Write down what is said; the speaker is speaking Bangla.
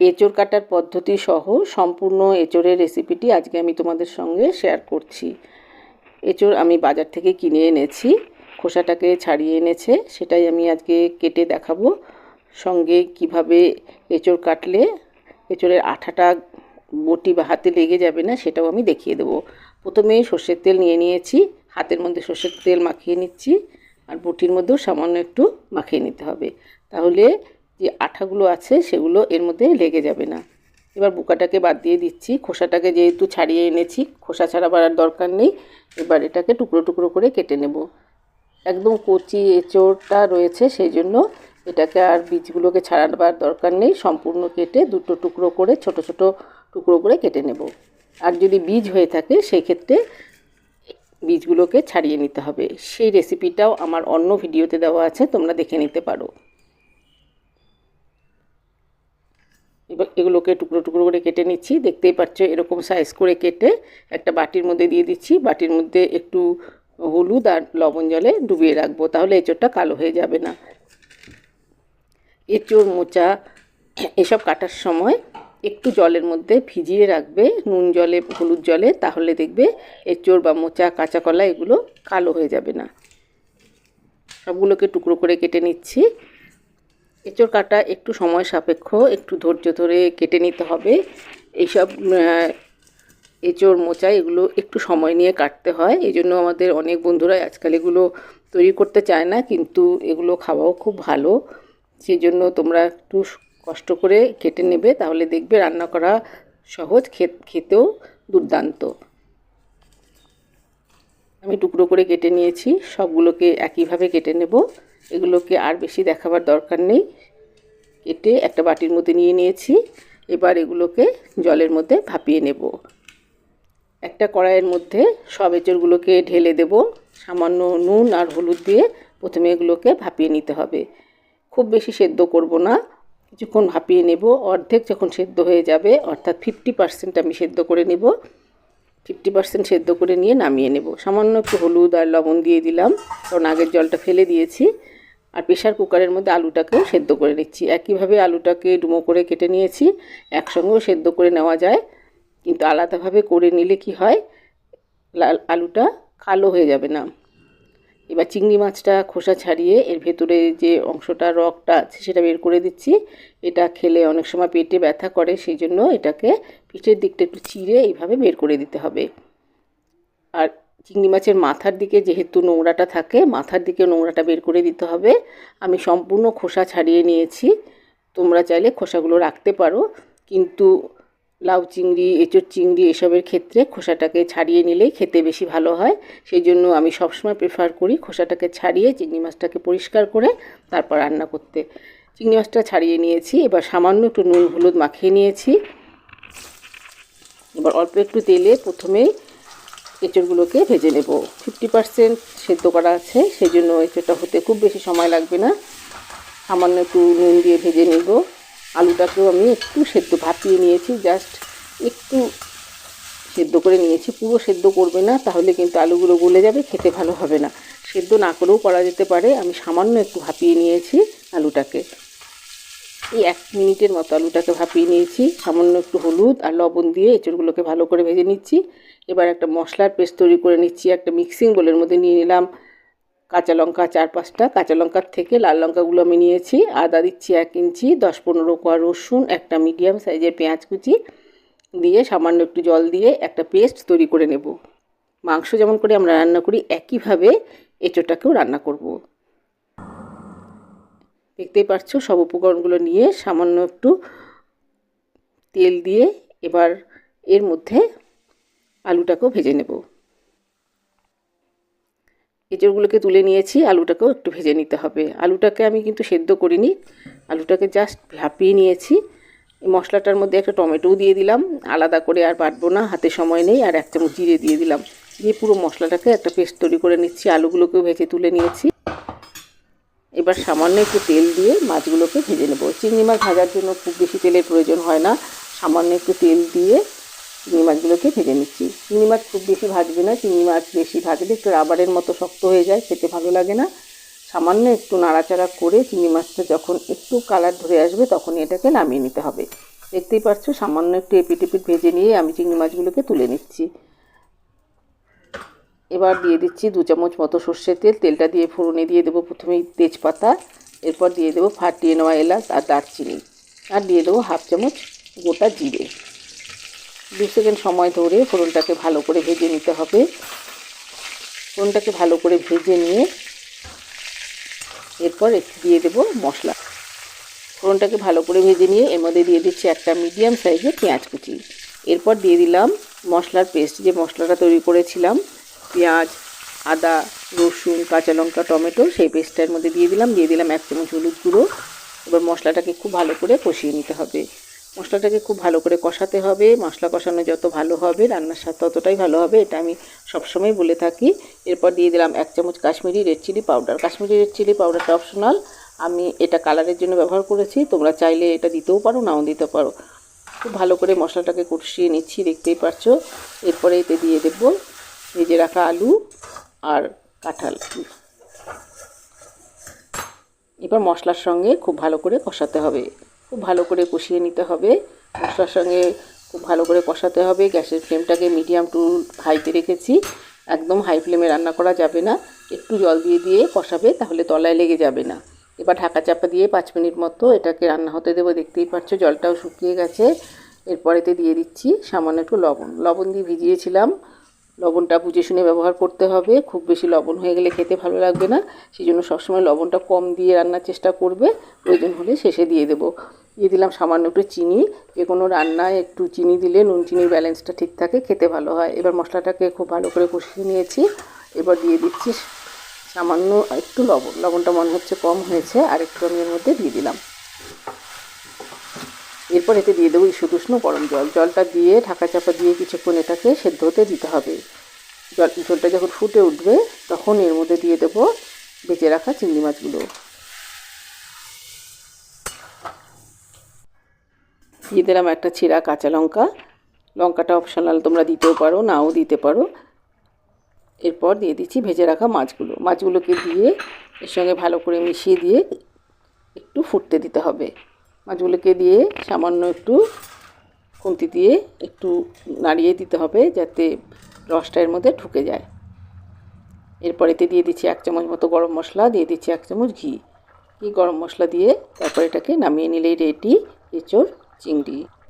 এঁচোড় কাটার পদ্ধতি সহ সম্পূর্ণ এঁচোড়ের রেসিপিটি আজকে আমি তোমাদের সঙ্গে শেয়ার করছি। এঁচোড় আমি বাজার থেকে কিনে এনেছি, খোসাটাকে ছাড়িয়ে এনেছে, সেটাই আমি আজকে কেটে দেখাবো। সঙ্গে কীভাবে এঁচোড় কাটলে এঁচোড়ের আঠাটা বটি বা হাতে লেগে যাবে না, সেটাও আমি দেখিয়ে দেবো। প্রথমে সর্ষের তেল নিয়ে নিয়েছি, হাতের মধ্যে সর্ষের তেল মাখিয়ে নিচ্ছি, আর বটির মধ্যেও সামান্য একটু মাখিয়ে নিতে হবে। তাহলে যে আঠাগুলো আছে সেগুলো এর মধ্যে লেগে যাবে না। এবার বুকাটাকে বাদ দিয়ে দিচ্ছি। খোসাটাকে যেহেতু ছাড়িয়ে এনেছি, খোসা ছাড়াবার আর দরকার নেই। এবার এটাকে টুকরো টুকরো করে কেটে নেব। একদম কচি এঁচোড়টা রয়েছে সেই জন্য এটাকে আর বীজগুলোকে ছাড়াবার দরকার নেই। সম্পূর্ণ কেটে দুটো টুকরো করে, ছোট ছোট টুকরো করে কেটে নেব। আর যদি বীজ হয়ে থাকে সেই ক্ষেত্রে বীজগুলোকে ছাড়িয়ে নিতে হবে। সেই রেসিপিটাও আমার অন্য ভিডিওতে দেওয়া আছে, তোমরা দেখে নিতে পারো। এবার এগুলোকে টুকরো টুকরো করে কেটে নিচ্ছি। দেখতেই পাচ্ছ এরকম সাইজ করে কেটে একটা বাটির মধ্যে দিয়ে দিচ্ছি। বাটির মধ্যে একটু হলুদ আর লবণ জলে ডুবিয়ে রাখব, তাহলে এঁচোড়টা কালো হয়ে যাবে না। এঁচোড়, মোচা, এসব কাটার সময় একটু জলের মধ্যে ভিজিয়ে রাখবে, নুন জলে, হলুদ জলে, তাহলে দেখবে এঁচোড় বা মোচা, কাঁচা কলা এগুলো কালো হয়ে যাবে না। সবগুলোকে টুকরো করে কেটে নিচ্ছি। এঁচোড় কাটা একটু সময় সাপেক্ষ, একটু ধৈর্য ধরে কেটে নিতে হবে। এইসব এঁচোড় মোচা এগুলো একটু সময় নিয়ে কাটতে হয়। এই জন্য আমাদের অনেক বন্ধুরাই আজকাল এগুলো তৈরি করতে চায় না, কিন্তু এগুলো খাওয়াও খুব ভালো। সেই জন্য তোমরা একটু কষ্ট করে কেটে নেবে, তাহলে দেখবে রান্না করা সহজ খেতেও দুর্দান্ত। আমি টুকরো করে কেটে নিয়েছি, সবগুলোকে একইভাবে কেটে নেব। এগুলোকে আর বেশি দেখাবার দরকার নেই। কেটে একটা বাটির মধ্যে নিয়ে নিয়েছি। এবার এগুলোকে জলের মধ্যে ভাপিয়ে নেব। একটা কড়াইয়ের মধ্যে সব এঁচড়গুলোকে ঢেলে দেব। সামান্য নুন আর হলুদ দিয়ে প্রথমে এগুলোকে ভাপিয়ে নিতে হবে। খুব বেশি সেদ্ধ করব না। কিছুক্ষণ ভাপিয়ে নেব। অর্ধেক যখন সেদ্ধ হয়ে যাবে, অর্থাৎ ফিফটি পার্সেন্ট আমি সেদ্ধ করে নেব। ফিফটি পার্সেন্ট সেদ্ধ করে নিয়ে নামিয়ে নেব। সামান্য একটু হলুদ আর লবণ দিয়ে দিলাম। কারণ আগের জলটা ফেলে দিয়েছি। আর প্রেশার কুকারের মধ্যে আলুটাকেও সেদ্ধ করে নিচ্ছি। একইভাবে আলুটাকে ডুমো করে কেটে নিয়েছি, একসঙ্গেও সেদ্ধ করে নেওয়া যায়। কিন্তু আলাদাভাবে করে নিলে কি হয়? আলুটা কালো হয়ে যাবে না। এবার চিংড়ি মাছটা খোসা ছাড়িয়ে এর ভেতরে যে অংশটা রকটা আছে সেটা বের করে দিচ্ছি। এটা খেলে অনেক সময় পেটে ব্যথা করে, সেই জন্য এটাকে পিঠের দিকটা একটু চিড়ে এইভাবে বের করে দিতে হবে। আর চিংড়ি মাছের মাথার দিকে যেহেতু নোংরাটা থাকে, মাথার দিকে নোংরাটা বের করে দিতে হবে। আমি সম্পূর্ণ খোসা ছাড়িয়ে নিয়েছি। তোমরা চাইলে খোসাগুলো রাখতে পারো, কিন্তু লাউ চিংড়ি, এঁচোড় চিংড়ি এসবের ক্ষেত্রে খোসাটাকে ছাড়িয়ে নিলেই খেতে বেশি ভালো হয়। সেই জন্য আমি সবসময় প্রেফার করি খোসাটাকে ছাড়িয়ে চিংড়ি মাছটাকে পরিষ্কার করে তারপর রান্না করতে। চিংড়ি মাছটা ছাড়িয়ে নিয়েছি, এবার সামান্য একটু নুন হলুদ মাখিয়ে নিয়েছি। এবার অল্প একটু তেলে প্রথমেই এঁচড়গুলোকে ভেজে নেব। ফিফটি পার্সেন্ট সেদ্ধ করা আছে সেই জন্য এঁচড়টা হতে খুব বেশি সময় লাগবে না। সামান্য একটু নুন দিয়ে ভেজে নেব। আলুটাকেও আমি একটু সেদ্ধ, ভাপিয়ে নিয়েছি জাস্ট একটু সেদ্ধ করে নিয়েছি। পুরো সেদ্ধ করবে না, তাহলে কিন্তু আলুগুলো গলে যাবে, খেতে ভালো হবে না। সেদ্ধ না করেও করা যেতে পারে, আমি সামান্য একটু ভাপিয়ে নিয়েছি আলুটাকে। এই এক মিনিটের মতো আলুটাকে ভাপিয়ে নিয়েছি। সামান্য একটু হলুদ আর লবণ দিয়ে এঁচড়গুলোকে ভালো করে ভেজে নিচ্ছি। এবার একটা মশলার পেস্ট তৈরি করে নিচ্ছি, একটা মিক্সিং বোলের মধ্যে নিয়ে নিলাম কাঁচা লঙ্কা, চার পাঁচটা। কাঁচা লঙ্কার থেকে লাল লঙ্কাগুলো আমি নিয়েছি, আদা দিচ্ছি এক ইঞ্চি, দশ পনেরো কোয়া রসুন, একটা মিডিয়াম সাইজের পেঁয়াজ কুচি দিয়ে সামান্য একটু জল দিয়ে একটা পেস্ট তৈরি করে নেব। মাংস যেমন করে আমরা রান্না করি, একইভাবে এঁচোটাকেও রান্না করব। দেখতেই পাচ্ছ সব উপকরণগুলো নিয়ে সামান্য একটু তেল দিয়ে এবার এর মধ্যে আলুটাকেও ভেজে নেব। এঁচড়গুলোকে তুলে নিয়েছি, আলুটাকেও একটু ভেজে নিতে হবে। আলুটাকে আমি কিন্তু সেদ্ধ করিনি, আলুটাকে জাস্ট ভাপিয়ে নিয়েছি। মশলাটার মধ্যে একটা টমেটোও দিয়ে দিলাম, আলাদা করে আর বাটবো না, হাতে সময় নেই, আর এক চামচ জিরে দিয়ে দিলাম। দিয়ে পুরো মশলাটাকে একটা পেস্ট তৈরি করে নিচ্ছি, আলুগুলোকেও ভেজে তুলে নিয়েছি। এবার সামান্য একটু তেল দিয়ে মাছগুলোকে ভেজে নেব। চিংড়ি মাছ ভাজার জন্য খুব বেশি তেলের প্রয়োজন হয় না। সামান্য একটু তেল দিয়ে চিংড়ি মাছগুলোকে ভেজে নিচ্ছি। চিংড়ি মাছ খুব বেশি ভাজবে না চিংড়ি মাছ বেশি ভাজলে একটু রাবারের মতো শক্ত হয়ে যায়, খেতে ভালো লাগে না। সামান্য একটু নাড়াচাড়া করে চিংড়ি মাছটা যখন একটু কালার ধরে আসবে তখনই এটাকে নামিয়ে নিতে হবে। দেখতেই পাচ্ছ সামান্য একটু এপিট এপিট ভেজে নিয়ে আমি চিংড়ি মাছগুলোকে তুলে নিচ্ছি। এবার দিয়ে দিচ্ছি দু চামচ মতো সর্ষের তেল। তেলটা দিয়ে ফোড়নে দিয়ে দেবো প্রথমেই তেজপাতা, এরপর দিয়ে দেবো ফাটিয়ে নেওয়া এলাচ আর দারচিনি। আর দিয়ে দেবো হাফ চামচ গোটা জিরে। দু সেকেন্ড সময় ধরে ফোড়নটাকে ভালো করে ভেজে নিতে হবে। ফোড়নটাকে ভালো করে ভেজে নিয়ে এরপর একটু দিয়ে দেবো মশলা। ফোড়নটাকে ভালো করে ভেজে নিয়ে এর মধ্যে দিয়ে দিচ্ছি একটা মিডিয়াম সাইজের পেঁয়াজ কুচি। এরপর দিয়ে দিলাম মশলার পেস্ট, যে মশলাটা তৈরি করেছিলাম, পেঁয়াজ, আদা, রসুন, কাঁচা লঙ্কা, টমেটো, সেই পেস্টটার মধ্যে দিয়ে দিলাম। দিয়ে দিলাম এক চামচ হলুদ গুঁড়ো। এবার মশলাটাকে খুব ভালো করে কষিয়ে নিতে হবে। মশলাটাকে খুব ভালো করে কষাতে হবে। মশলা কষানো যত ভালো হবে, রান্নার স্বাদ ততটাই ভালো হবে, এটা আমি সবসময় বলে থাকি। এরপর দিয়ে দিলাম এক চামচ Kashmiri red chilli powder. Kashmiri red chilli পাউডারটা অপশনাল। আমি এটা কালারের জন্য ব্যবহার করেছি। তোমরা চাইলে এটা দিতেও পারো, নাও দিতে পারো। খুব ভালো করে মশলাটাকে কষিয়ে নিচ্ছি, দেখতেই পারছ। এরপরে এতে দিয়ে দেব ভেজে রাখা আলু আর কাঁঠাল। এবার মশলার সঙ্গে খুব ভালো করে কষাতে হবে। খুব ভালো করে কষিয়ে নিতে হবে। মশলার সঙ্গে খুব ভালো করে কষাতে হবে। গ্যাসের ফ্লেমটাকে মিডিয়াম টু হাইতে রেখেছি। একদম হাই ফ্লেমে রান্না করা যাবে না। একটু জল দিয়ে দিয়ে কষাবে, তাহলে তলায় লেগে যাবে না। এবার ঢাকা চাপা দিয়ে পাঁচ মিনিট মতো এটাকে রান্না হতে দেবো। দেখতেই পাচ্ছ জলটাও শুকিয়ে গেছে। এরপরেতে দিয়ে দিচ্ছি সামান্য একটু লবণ। লবণ দিয়ে ভিজিয়েছিলাম। লবণটা বুঝে শুনে ব্যবহার করতে হবে। খুব বেশি লবণ হয়ে গেলে খেতে ভালো লাগবে না। সেই জন্য সবসময় লবণটা কম দিয়ে রান্নার চেষ্টা করবে। প্রয়োজন হলে শেষে দিয়ে দেবো। দিয়ে দিলাম সামান্য একটু চিনি। যে কোনো রান্নায় একটু চিনি দিলে নুন চিনির ব্যালেন্সটা ঠিক থাকে, খেতে ভালো হয়। এবার মশলাটাকে খুব ভালো করে কষিয়ে নিয়েছি। এবার দিয়ে দিচ্ছি সামান্য একটু লবণ। লবণটা মনে হচ্ছে কম হয়েছে। আর একটু আমি এর মধ্যে দিয়ে দিলাম। এরপর এতে দিয়ে দেবো ইস্যু উষ্ণ গরম জল। জলটা দিয়ে, ঢাকা চাপা দিয়ে কিছুক্ষণ এটাকে সেদ্ধ হতে দিতে হবে। জল, ঝোলটা যখন ফুটে উঠবে, তখন এর মধ্যে দিয়ে দেবো বেঁচে রাখা চিংড়ি মাছগুলো। দিয়ে দিলাম একটা ছিঁড়া কাঁচা লঙ্কা। লঙ্কাটা অপশনাল তোমরা দিতেও পারো, নাও দিতে পারো। এরপর দিয়ে দিচ্ছি ভেজে রাখা মাছগুলো। মাছগুলোকে দিয়ে এর সঙ্গে ভালো করে মিশিয়ে দিয়ে একটু ফুটতে দিতে হবে। মাছগুলোকে দিয়ে সামান্য একটু খুন্তি দিয়ে একটু নাড়িয়ে দিতে হবে যাতে রসটা এর মধ্যে ঢুকে যায়। এরপর এতে দিয়ে দিচ্ছি এক চামচ মতো গরম মশলা, দিয়ে দিচ্ছি এক চামচ ঘি। ঘি গরম মশলা দিয়ে তারপর এটাকে নামিয়ে নিলেই রেডি এঁচোড় চিংড়ি।